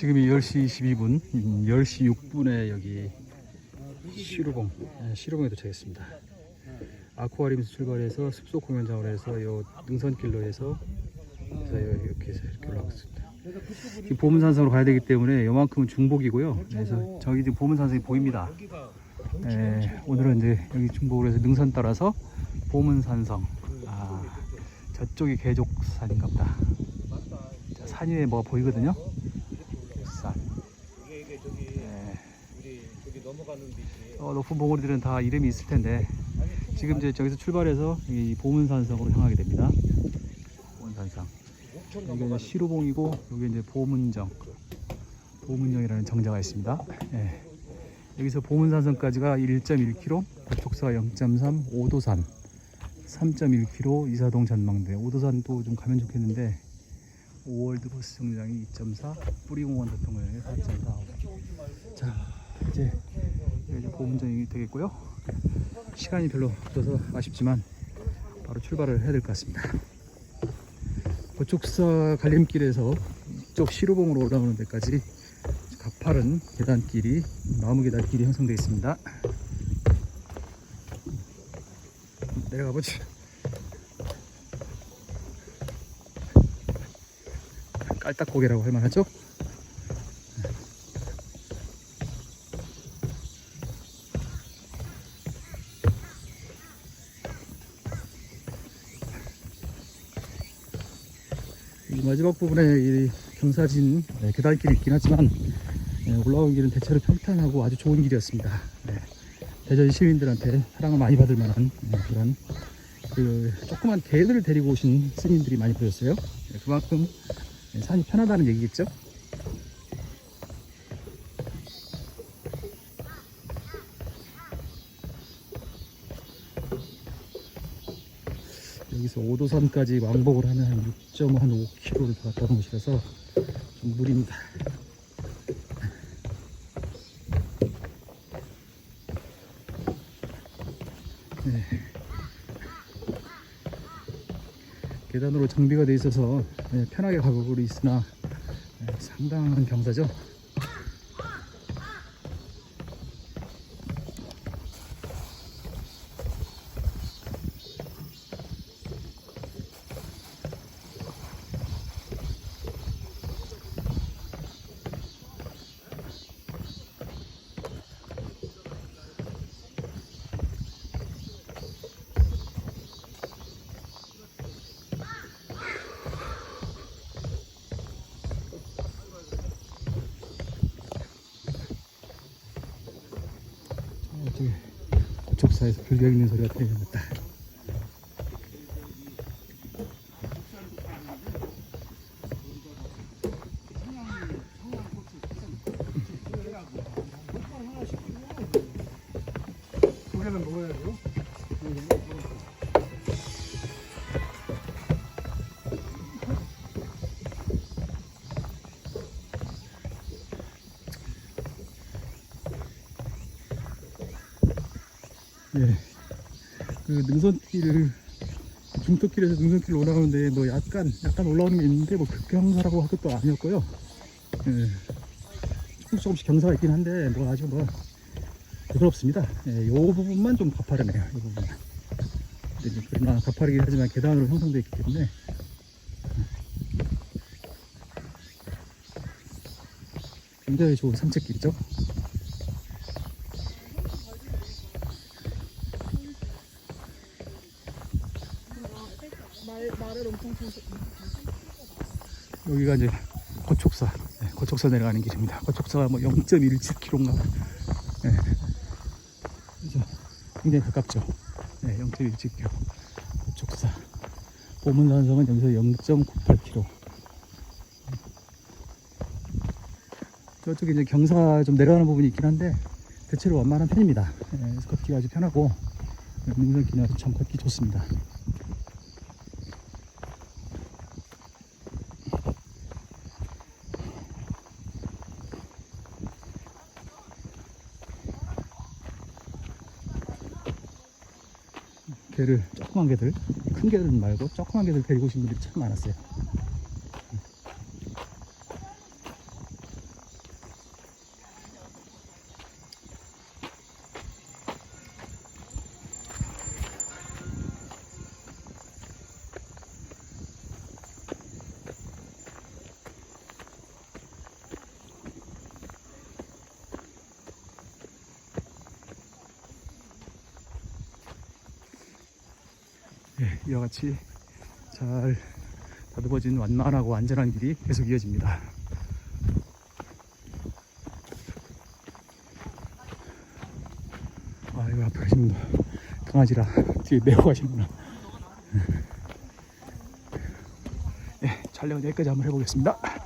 지금이 10시 22분, 음, 10시 6분에 여기 시루봉, 예, 시루봉에 도착했습니다. 아쿠아리움에서 출발해서 숲속 공연장으로 해서 요 능선길로 해서 그래서 이렇게 해서 이렇게 올라가고 있습니다. 지금 보문산성으로 가야 되기 때문에 요만큼은 중복이고요. 그래서 저기 지금 보문산성이 보입니다. 예, 오늘은 이제 여기 중복으로 해서 능선 따라서 보문산성. 아, 저쪽이 개족산인가 보다. 자, 산 위에 뭐가 보이거든요. 산. 예. 어, 높은 봉우리들은 다 이름이 있을 텐데 지금 이제 저기서 출발해서 이 보문산성으로 향하게 됩니다. 보문산성. 여기 이제 시루봉이고 여기 이제 보문정. 보문정이라는 정자가 있습니다. 예. 여기서 보문산성까지가 1.1km, 고촉사가 0.3, 오도산 3.1km, 이사동 전망대. 오도산도 좀 가면 좋겠는데 5월드 버스 정류장이 2.4, 뿌리공원 교통공연이 4.4. 자, 이제 이제 보문정이 되겠고요. 시간이 별로 없어서 아쉽지만 바로 출발을 해야 될 것 같습니다. 고촉사 갈림길에서 이쪽 시루봉으로 올라오는 데까지 가파른 계단길이 나무 계단길이 형성되어 있습니다. 내려가 보지. 깔딱고개라고 할 만하죠? 이 마지막 부분에 이 경사진 네, 계단길이 있긴 하지만 네, 올라오는 길은 대체로 평탄하고 아주 좋은 길이었습니다. 네, 대전 시민들한테 사랑을 많이 받을 만한 네, 그런 그 조그만 개들을 데리고 오신 스님들이 많이 보였어요. 네, 그만큼 네, 산이 편하다는 얘기겠죠. 여기서 오도산까지 왕복을 하면 한 6.5km를 더 갔다 오는 곳이라서 좀 무리입니다. 네. 계단으로 정비가 돼 있어서 네, 편하게 가고 있으나 네, 상당한 경사죠. 저기 고촉사에서 불교 있는 소리가 들려왔다. 예. 그 능선길을 중턱길에서 능선길로 올라가는데 뭐 약간 약간 올라오는 게 있는데 뭐 급경사라고 할 것도 아니었고요. 예. 조금씩 조금씩 경사가 있긴 한데 뭐 아주 뭐 부끄럽습니다. 예, 요 부분만 좀 가파르네요. 이 부분. 그러나 가파르긴 하지만 계단으로 형성되어 있기 때문에 굉장히 좋은 산책길이죠. 여기가 이제 고촉사, 네, 고촉사 내려가는 길입니다. 고촉사가 뭐 0.17km인가. 네. 굉장히 가깝죠. 네, 0.17km. 고촉사. 보문산성은 여기서 0.98km. 저쪽에 이제 경사 좀 내려가는 부분이 있긴 한데 대체로 완만한 편입니다. 네, 걷기가 아주 편하고 능선길이 아주 참 걷기 좋습니다. 개를 조그만 개들 큰 개들 말고 조그만 개들 데리고 오신 분들이 참 많았어요 예, 이와 같이 잘 다듬어진 완만하고 안전한 길이 계속 이어집니다. 아 이거 앞에 가시는 분 강아지라 뒤에 메고 가시는구나. 예, 촬영은 여기까지 한번 해보겠습니다.